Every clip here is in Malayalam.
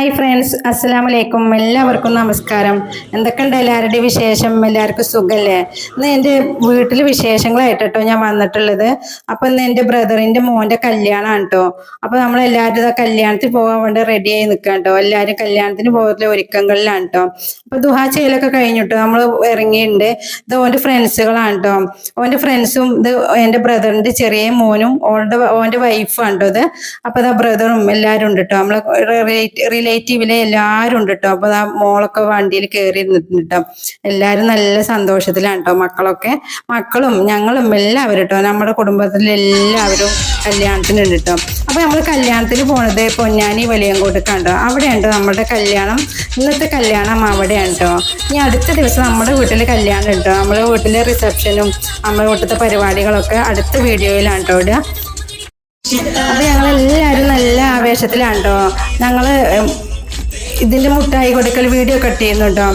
ഹായ് ഫ്രണ്ട്സ് അസ്സലാമു വലൈക്കും എല്ലാവർക്കും നമസ്കാരം. എന്തൊക്കെയുണ്ട് എല്ലാവരുടെയും വിശേഷം? എല്ലാവർക്കും സുഖല്ലേ? ഇന്ന് എന്റെ വീട്ടിൽ വിശേഷങ്ങളായിട്ട് കേട്ടോ ഞാൻ വന്നിട്ടുള്ളത്. അപ്പം ഇന്ന് എന്റെ ബ്രദറിന്റെ മോന്റെ കല്യാണമാണ് കേട്ടോ അപ്പം നമ്മൾ എല്ലാവരും ഇതാ കല്യാണത്തിന് പോകാൻ വേണ്ടി റെഡി ആയി നിൽക്കാം കേട്ടോ എല്ലാവരും കല്യാണത്തിന് പോകുന്ന ഒരുക്കങ്ങളിലാണ് കേട്ടോ അപ്പോൾ ദുഹാ ചെയ്യലൊക്കെ കഴിഞ്ഞിട്ടോ നമ്മൾ ഇറങ്ങിയിട്ടുണ്ട് ഇത് ഓന്റെ ഫ്രണ്ട്സുകളാണ് കേട്ടോ ഓന്റെ ഫ്രണ്ട്സും ഇത് എന്റെ ബ്രദറിന്റെ ചെറിയ മോനും ഓന്റെ ഓന്റെ വൈഫാണ് കേട്ടോ ഇത്. അപ്പോൾ ഇതാ ബ്രദറും എല്ലാവരും ഉണ്ട് കേട്ടോ നമ്മളെ റിലേറ്റീവിലെ എല്ലാവരും ഉണ്ട് കേട്ടോ അപ്പൊ ആ മോളൊക്കെ വണ്ടിയിൽ കയറി നിന്നിട്ടോ എല്ലാവരും നല്ല സന്തോഷത്തിലാണ് കേട്ടോ മക്കളൊക്കെ. മക്കളും ഞങ്ങളും എല്ലാവരും കേട്ടോ നമ്മുടെ കുടുംബത്തിലെ എല്ലാവരും കല്യാണത്തിനുണ്ട് കേട്ടോ അപ്പൊ നമ്മൾ കല്യാണത്തിന് പോണത് പൊന്നാനി വലിയങ്കോട്ടേക്കാണ് കേട്ടോ അവിടെയാണ് ട്ടോ നമ്മുടെ കല്യാണം. ഇന്നത്തെ കല്യാണം അവിടെയാണ് കേട്ടോ ഇനി അടുത്ത ദിവസം നമ്മുടെ വീട്ടിൽ കല്യാണം കേട്ടോ നമ്മുടെ വീട്ടിലെ റിസപ്ഷനും നമ്മുടെ വീട്ടിലത്തെ പരിപാടികളൊക്കെ അടുത്ത വീഡിയോയിലാണ് കേട്ടോ ഇടുക. അപ്പൊ ഞങ്ങൾ എല്ലാവരും നല്ല ആവേശത്തിലാണ് കേട്ടോ ഞങ്ങൾ ഉം, ഇതിന്റെ മുട്ടായി കൊടുക്കൽ വീഡിയോ കട്ട് ചെയ്യുന്നുണ്ടോ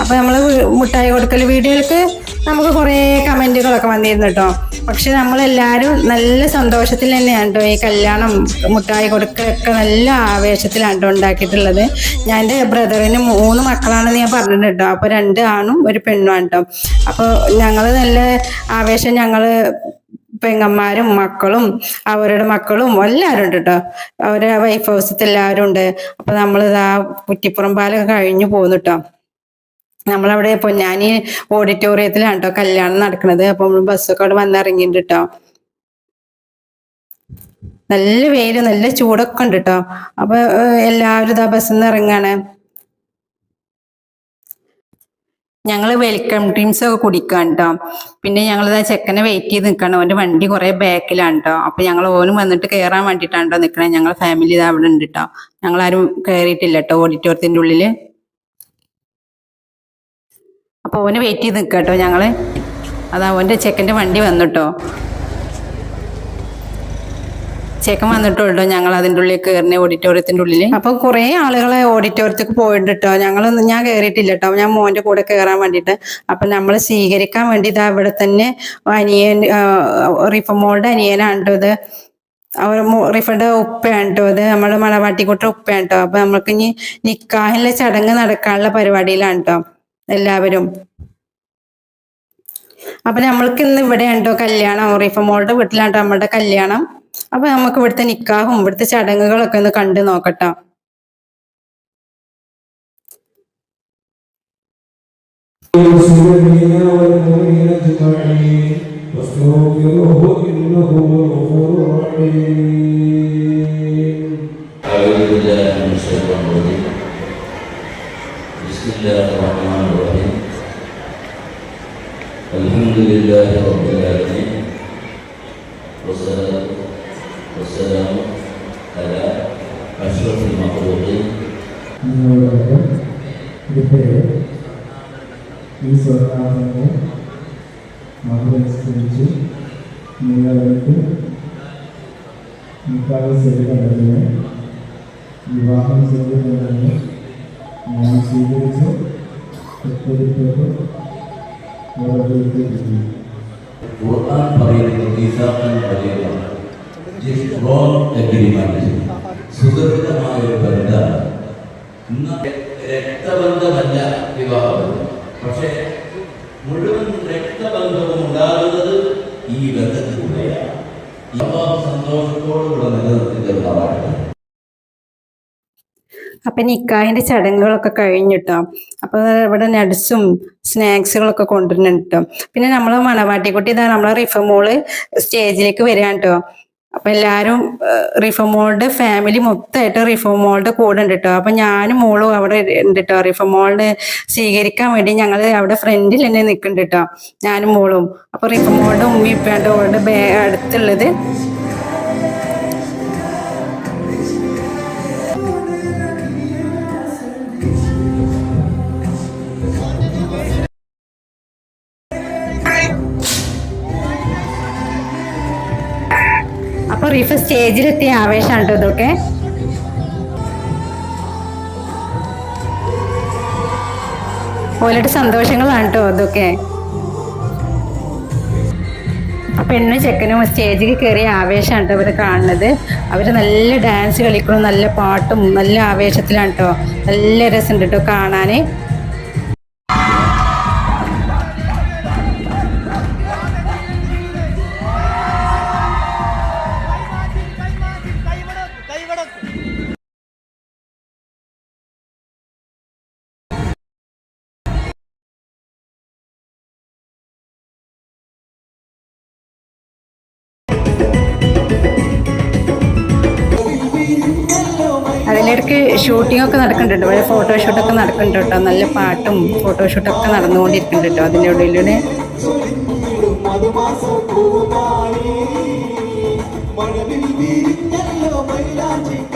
അപ്പോൾ വി- മുട്ടായി കൊടുക്കൽ വീഡിയോയിലേക്ക് നമുക്ക് കുറേ കമന്റുകളൊക്കെ വന്നിരുന്നു കേട്ടോ പക്ഷെ നമ്മളെല്ലാവരും നല്ല സന്തോഷത്തിൽ തന്നെയാണ് കേട്ടോ ഈ കല്യാണം മുട്ടായി കൊടുക്കലൊക്കെ നല്ല ആവേശത്തിലാണ് കേട്ടോ ഉണ്ടാക്കിയിട്ടുള്ളത്. ഞാൻ എന്റെ ബ്രദറിന് മൂന്ന് മക്കളാണെന്ന് ഞാൻ പറഞ്ഞിട്ടുണ്ട് കേട്ടോ അപ്പോൾ രണ്ട് ആണും ഒരു പെണ്ണുമാണ് കേട്ടോ അപ്പോൾ ഞങ്ങൾ നല്ല ആവേശം ഞങ്ങൾ പെങ്ങന്മാരും മക്കളും അവരുടെ മക്കളും എല്ലാവരും ഉണ്ട് കേട്ടോ അവരെ വൈഫ് ഹൗസത്തെ എല്ലാവരും ഉണ്ട്. അപ്പൊ നമ്മൾ ആ കുറ്റിപ്പുറം പാലൊക്കെ കഴിഞ്ഞു പോകുന്നു കേട്ടോ നമ്മളവിടെ പൊന്നാനി ഓഡിറ്റോറിയത്തിലാണ് കേട്ടോ കല്യാണം നടക്കുന്നത് അപ്പൊ നമ്മൾ ബസ്സൊക്കെ അവിടെ വന്നിറങ്ങിയിട്ടുണ്ട് കേട്ടോ നല്ല വെയിൽ നല്ല ചൂടൊക്കെ ഉണ്ട് കേട്ടോ അപ്പൊ എല്ലാവരും ഇതാ ബസ്സിൽ നിന്ന് ഇറങ്ങാണ്. ഞങ്ങൾ വെൽക്കം ഡ്രിങ്ക്സ് ഒക്കെ കുടിക്കാൻ കേട്ടോ പിന്നെ ഞങ്ങൾ ചെക്കനെ വെയിറ്റ് ചെയ്ത് നിൽക്കണം അവന്റെ വണ്ടി കുറെ ബാക്കിലാണ് കേട്ടോ അപ്പൊ ഞങ്ങൾ ഓനും വന്നിട്ട് കയറാൻ വേണ്ടിയിട്ടാണ് കേട്ടോ നിൽക്കണേ ഞങ്ങൾ ഫാമിലി ഇതാ അവിടെ ഉണ്ട് കേട്ടോ ഞങ്ങളാരും കയറിയിട്ടില്ല കേട്ടോ ഓഡിറ്റോറിയത്തിന്റെ ഉള്ളിൽ അപ്പൊ ഓന് വെയിറ്റ് ചെയ്ത് നിൽക്കാം കേട്ടോ ഞങ്ങൾ. അതാ ഓന്റെ ചെക്കന്റെ വണ്ടി വന്നു വന്നിട്ടോ ചെക്കൻ വന്നിട്ടുള്ളൂ. ഞങ്ങൾ അതിന്റെ ഉള്ളിൽ കയറിനെ ഓഡിറ്റോറിയത്തിന്റെ ഉള്ളിൽ അപ്പൊ കുറെ ആളുകളെ ഓഡിറ്റോറിയത്തേക്ക് പോയിട്ട് കേട്ടോ ഞങ്ങൾ ഞാൻ കയറിയിട്ടില്ല കേട്ടോ ഞാൻ മോന്റെ കൂടെ കയറാൻ വേണ്ടിയിട്ട്. അപ്പൊ നമ്മൾ സ്വീകരിക്കാൻ വേണ്ടി ഇതാ ഇവിടെ തന്നെ അനിയൻ റിഫമോളുടെ അനിയനാണ് ട്ടോ ഇത്. അവർ റിഫയുടെ ഉപ്പയാണ് കേട്ടോ ഇത്. നമ്മുടെ മണവാട്ടിക്കുട്ട ഉപ്പയാണ് കേട്ടോ അപ്പൊ നമുക്ക് ഇനി നിക്കാഹിലെ ചടങ്ങ് നടക്കാനുള്ള പരിപാടിയിലാണ് കേട്ടോ എല്ലാവരും. അപ്പൊ നമ്മൾക്ക് ഇന്ന് ഇവിടെ ഉണ്ടോ കല്യാണം. റിഫമോളുടെ വീട്ടിലാണ് ട്ടോ നമ്മുടെ കല്യാണം. അപ്പൊ നമുക്ക് ഇവിടുത്തെ നിക്കാഹും ഇവിടുത്തെ ചടങ്ങുകളൊക്കെ ഒന്ന് കണ്ടു നോക്കട്ടോ المسلمين والمؤمنين اجمعين واستغفروه انه غفور رحيم أعوذ بالله من الشيطان الرجيم بسم الله الرحمن الرحيم الحمد لله رب العالمين والصلاة والسلام على أشرف المخلوقين ఈ స్వరాలను మహోత్సవించి మీలకు నికాలు చేయగలగలే వివాహం చేయగలగలే నేను స్వీకరించి ఎప్పటికప్పుడు వరదలు కురాన్ పర్యటన తీసాను റോൺ എഗ്രിമെന്റ് സുദൃഢമായ ഒരു ഇന്ന് രക്തബന്ധമല്ല വിവാഹം. പക്ഷെ മുഴുവൻ രക്തബന്ധവും ഉണ്ടാകുന്നത് ഈ ബന്ധത്തിലൂടെയാണ്. അള്ളാഹു സന്തോഷത്തോടുകൂടെ നിലനിർത്തിയിട്ടുള്ളതാണ് അപ്പൊ നിക്കാഹിന്റെ ചടങ്ങുകളൊക്കെ കഴിഞ്ഞിട്ടോ? അപ്പോൾ ഇവിടെ നട്സും സ്നാക്സുകളൊക്കെ കൊണ്ടുവരുന്നുണ്ട് പിന്നെ നമ്മളെ മണവാട്ടിക്കുട്ടി ഇതാ നമ്മളെ റിഫമോൾ സ്റ്റേജിലേക്ക് വരികയാണ് കേട്ടോ. അപ്പൊ എല്ലാരും ഏഹ്, റിഫമോളുടെ ഫാമിലി മൊത്തമായിട്ട് റിഫമോളുടെ കൂടെ ഉണ്ട് കേട്ടോ അപ്പൊ ഞാനും മോളും അവിടെ ഉണ്ട് കേട്ടോ റിഫമോളിനെ സ്വീകരിക്കാൻ വേണ്ടി ഞങ്ങൾ അവിടെ ഫ്രണ്ടിൽ തന്നെ നിൽക്കുന്നുണ്ട് കേട്ടോ ഞാനും മോളും. അപ്പൊ റിഫമോളുടെ ഉമ്മി അവളുടെ അടുത്തുള്ളത് അപ്പൊ റിഫ സ്റ്റേജിലെത്തിയ ആവേശമാണ് ഇതൊക്കെ. ഓലയുടെ സന്തോഷങ്ങളാണ് കേട്ടോ ഇതൊക്കെ. പെണ്ണും ചെക്കനും സ്റ്റേജിൽ കയറിയ ആവേശമാണ് കേട്ടോ കാണുന്നത്. അവർ നല്ല ഡാൻസ് കളിക്കണം നല്ല പാട്ടും നല്ല ആവേശത്തിലാണ് കേട്ടോ നല്ല രസമുണ്ട് കേട്ടോ കാണാൻ അതിലിടയ്ക്ക് ഷൂട്ടിംഗ് ഒക്കെ നടക്കുന്നുണ്ട്. ഇവിടെ ഫോട്ടോഷൂട്ടൊക്കെ നടക്കുന്നുണ്ട് കേട്ടോ. നല്ല പാട്ടും ഫോട്ടോഷൂട്ടൊക്കെ നടന്നുകൊണ്ടിരിക്കുന്നുണ്ട് കേട്ടോ. അതിന്റെ ഉള്ളിലൂടെ.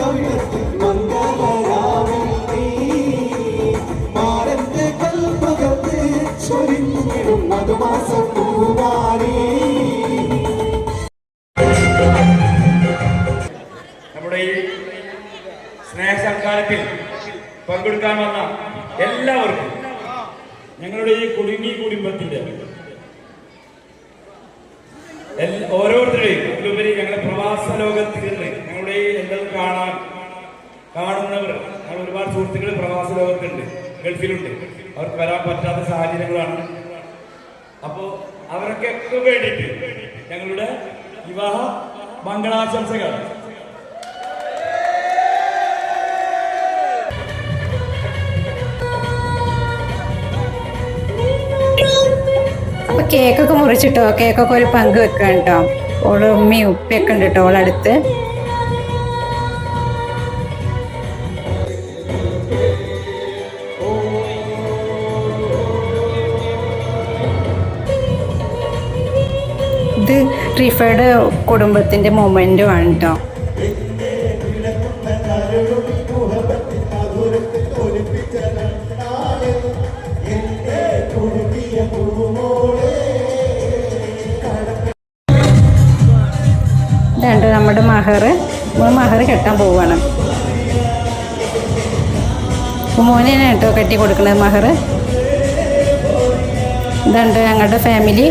നമ്മുടെ സ്നേഹസൽക്കാരത്തിൽ പങ്കെടുക്കാൻ വന്ന എല്ലാവർക്കും ഞങ്ങളുടെ ഈ കുടുങ്ങി കുടുംബത്തിന്റെ ഓരോരുത്തരുടെയും അതിലുപരി ഞങ്ങളുടെ പ്രവാസ ലോകത്തിൽ നിന്ന് ഞങ്ങളുടെ ഈ കാണാൻ കാണുന്നവർ ഞങ്ങൾ ഒരുപാട് സുഹൃത്തുക്കൾ പ്രവാസ ലോകത്തുണ്ട് ഗൾഫിലുണ്ട്. അവർക്ക് വരാൻ പറ്റാത്ത സാഹചര്യങ്ങളാണ്. അപ്പോ അവർക്കൊക്കെ വേണ്ടിയിട്ട് ഞങ്ങളുടെ വിവാഹ മംഗളാശംസകൾ കേക്കൊക്കെ മുറിച്ചിട്ടോ? കേക്കൊക്കെ ഒരു പങ്ക് വെക്കാൻ കേട്ടോ ഓൾ ഉമ്മയും ഉപ്പയൊക്കെ ഉണ്ട് കേട്ടോ ഓളടുത്ത് ഇത് റിഫയുടെ കുടുംബത്തിന്റെ മൊമെന്റും ആണ് കേട്ടോ മഹർ നമ്മൾ മഹർ കെട്ടാൻ പോവുകയാണ് മോനെയാണ് കേട്ടോ കെട്ടി കൊടുക്കുന്നത് മഹർ. ഇതുണ്ട് ഞങ്ങളുടെ ഫാമിലി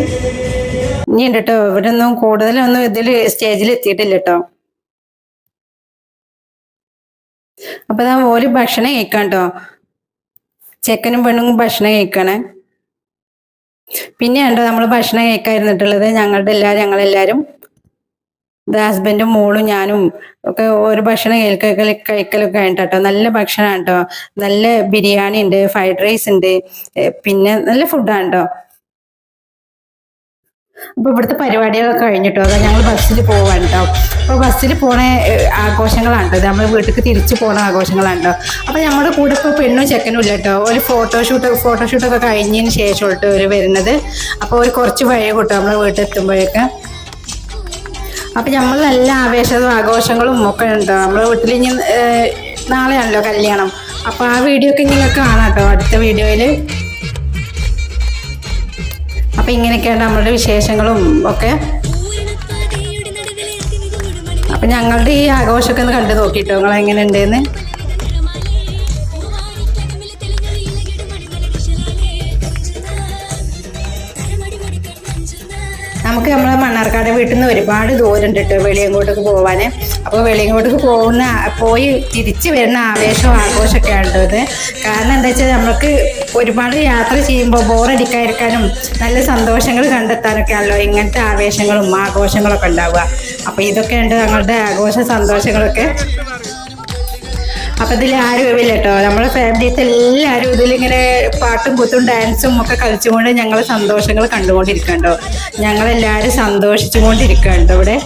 ഇനി ഉണ്ട് കേട്ടോ ഇവിടെ ഒന്നും കൂടുതലൊന്നും ഇതിൽ സ്റ്റേജിൽ എത്തിയിട്ടില്ല കേട്ടോ. അപ്പൊ ഇതാ ഓൽ ഭക്ഷണം കഴിക്കാം കേട്ടോ. ചെക്കനും പെണ്ണും ഭക്ഷണം കഴിക്കണേ. പിന്നെ ഉണ്ടോ നമ്മൾ ഭക്ഷണം കഴിക്കാതിരുന്നിട്ടുള്ളത് ഞങ്ങളുടെ എല്ലാവരും ഞങ്ങളെല്ലാവരും. ഹസ്ബൻഡും മോളും ഞാനും ഒക്കെ ഒരു ഭക്ഷണം കഴിക്കൽ കഴിക്കലൊക്കെ കേട്ടോ നല്ല ഭക്ഷണമാണ് കേട്ടോ നല്ല ബിരിയാണി ഉണ്ട് ഫ്രൈഡ് റൈസ് ഉണ്ട് പിന്നെ നല്ല ഫുഡാണ് കേട്ടോ അപ്പൊ ഇവിടുത്തെ പരിപാടികളൊക്കെ കഴിഞ്ഞിട്ടോ? അതാ ഞങ്ങൾ ബസ്സിൽ പോവാണ് കേട്ടോ അപ്പൊ ബസ്സിൽ പോണ ആഘോഷങ്ങളാണ് നമ്മൾ വീട്ടിലേക്ക് തിരിച്ചു പോണ ആഘോഷങ്ങളാണ് കേട്ടോ അപ്പൊ നമ്മുടെ കൂടെ ഇപ്പോൾ പെണ്ണും ചെക്കനും ഇല്ല കേട്ടോ ഒരു ഫോട്ടോഷൂട്ട് ഫോട്ടോഷൂട്ടൊക്കെ കഴിഞ്ഞതിന് ശേഷം കേട്ടോ അവർ വരുന്നത്. അപ്പോൾ ഒരു കുറച്ച് വഴി കൂട്ടോ നമ്മളെ വീട്ടിൽ എത്തുമ്പോഴേക്ക് അപ്പൊ നമ്മൾ നല്ല ആവേശവും ആഘോഷങ്ങളും ഒക്കെ ഉണ്ട്. നമ്മളെ വീട്ടിൽ ഇനി നാളെയാണല്ലോ കല്യാണം. അപ്പോൾ ആ വീഡിയോ ഒക്കെ ഇങ്ങനെ കാണാം കേട്ടോ അടുത്ത വീഡിയോയിൽ അപ്പം ഇങ്ങനെയൊക്കെയാണ് നമ്മുടെ വിശേഷങ്ങളും ഒക്കെ. അപ്പം ഞങ്ങളുടെ ഈ ആഘോഷമൊക്കെ ഒന്ന് കണ്ടു നോക്കിയിട്ടോ നിങ്ങൾ എങ്ങനെ ഉണ്ടെന്ന്. നമുക്ക് നമ്മളെ മണ്ണാർക്കാട് വീട്ടിൽ നിന്ന് ഒരുപാട് ദൂരം ഉണ്ട് കേട്ടോ വെളിയങ്കോട്ടേക്ക് പോവാന്. അപ്പോൾ വെളിയങ്കോട്ടേക്ക് പോകുന്ന പോയി തിരിച്ചു വരുന്ന ആവേശവും ആഘോഷമൊക്കെ ഉണ്ടത് കാരണം എന്താ വെച്ചാൽ നമുക്ക് ഒരുപാട് യാത്ര ചെയ്യുമ്പോൾ ബോറടിക്കാതിരിക്കാനും നല്ല സന്തോഷങ്ങൾ കണ്ടെത്താനൊക്കെ ആണല്ലോ ഇങ്ങനത്തെ ആവേശങ്ങളും ആഘോഷങ്ങളൊക്കെ ഉണ്ടാവുക. അപ്പോൾ ഇതൊക്കെ ഉണ്ട് ഞങ്ങളുടെ ആഘോഷ സന്തോഷങ്ങളൊക്കെ അപ്പൊ ഇതിൽ ആരും ഇല്ല കേട്ടോ നമ്മളെ ഫാമിലിത്തെ എല്ലാവരും ഇതിലിങ്ങനെ പാട്ടും കുത്തും ഡാൻസും ഒക്കെ കളിച്ചുകൊണ്ട് ഞങ്ങളെ സന്തോഷങ്ങൾ കണ്ടുകൊണ്ടിരിക്കണ്ടോ? ഞങ്ങളെല്ലാവരും സന്തോഷിച്ചുകൊണ്ടിരിക്കണ്ടോ ഇവിടെ?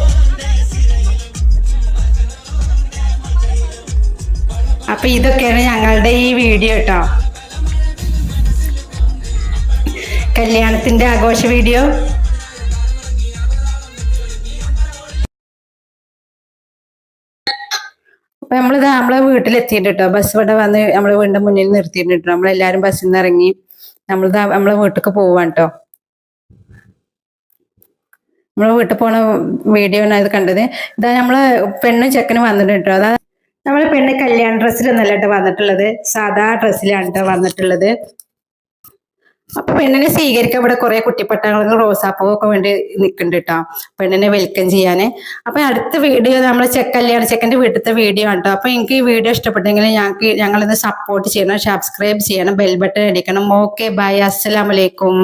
അപ്പൊ ഇതൊക്കെയാണ് ഞങ്ങളുടെ ഈ വീഡിയോ കേട്ടോ കല്യാണത്തിന്റെ ആഘോഷ വീഡിയോ. അപ്പൊ നമ്മളിത് നമ്മളെ വീട്ടിലെത്തിയിട്ട് കേട്ടോ ബസ് ഇവിടെ വന്ന് നമ്മളെ വീടിന്റെ മുന്നിൽ നിർത്തിയിട്ട് കേട്ടോ നമ്മളെല്ലാരും ബസ്സിൽ നിന്ന് ഇറങ്ങി നമ്മളിത് നമ്മളെ വീട്ടിലേക്ക് പോവാണ് കേട്ടോ നമ്മളെ വീട്ടിൽ പോണ വീഡിയോ ആണ് ഇത് കണ്ടത്. ഇതാ നമ്മളെ പെണ്ണും ചെക്കനും വന്നിട്ടുണ്ട് കേട്ടോ അതാ നമ്മളെ പെണ്ണ് കല്യാണ ഡ്രസ്സിലൊന്നല്ല കേട്ടോ വന്നിട്ടുള്ളത്. സാധാ ഡ്രസ്സിലാണ് കേട്ടോ വന്നിട്ടുള്ളത്. അപ്പൊ പെണ്ണിനെ സ്വീകരിക്കാൻ ഇവിടെ കുറെ കുട്ടിപ്പട്ടങ്ങൾ റോസാപ്പൂവൊക്കെ വേണ്ടി നിൽക്കുന്നുണ്ട് കേട്ടോ പെണ്ണിനെ വെൽക്കം ചെയ്യാന്. അപ്പൊ അടുത്ത വീഡിയോ നമ്മൾ ചെക്ക് കല്യാണ ചെക്കന്റെ വീട്ടിലത്തെ വീഡിയോ ആണ് കേട്ടോ അപ്പൊ എനിക്ക് ഈ വീഡിയോ ഇഷ്ടപ്പെട്ടെങ്കിൽ ഞങ്ങൾക്ക് ഞങ്ങളിന്ന് സപ്പോർട്ട് ചെയ്യണം സബ്സ്ക്രൈബ് ചെയ്യണം ബെൽ ബട്ടൺ അടിക്കണം. ഓക്കെ ബൈ അസ്സലാമലൈക്കും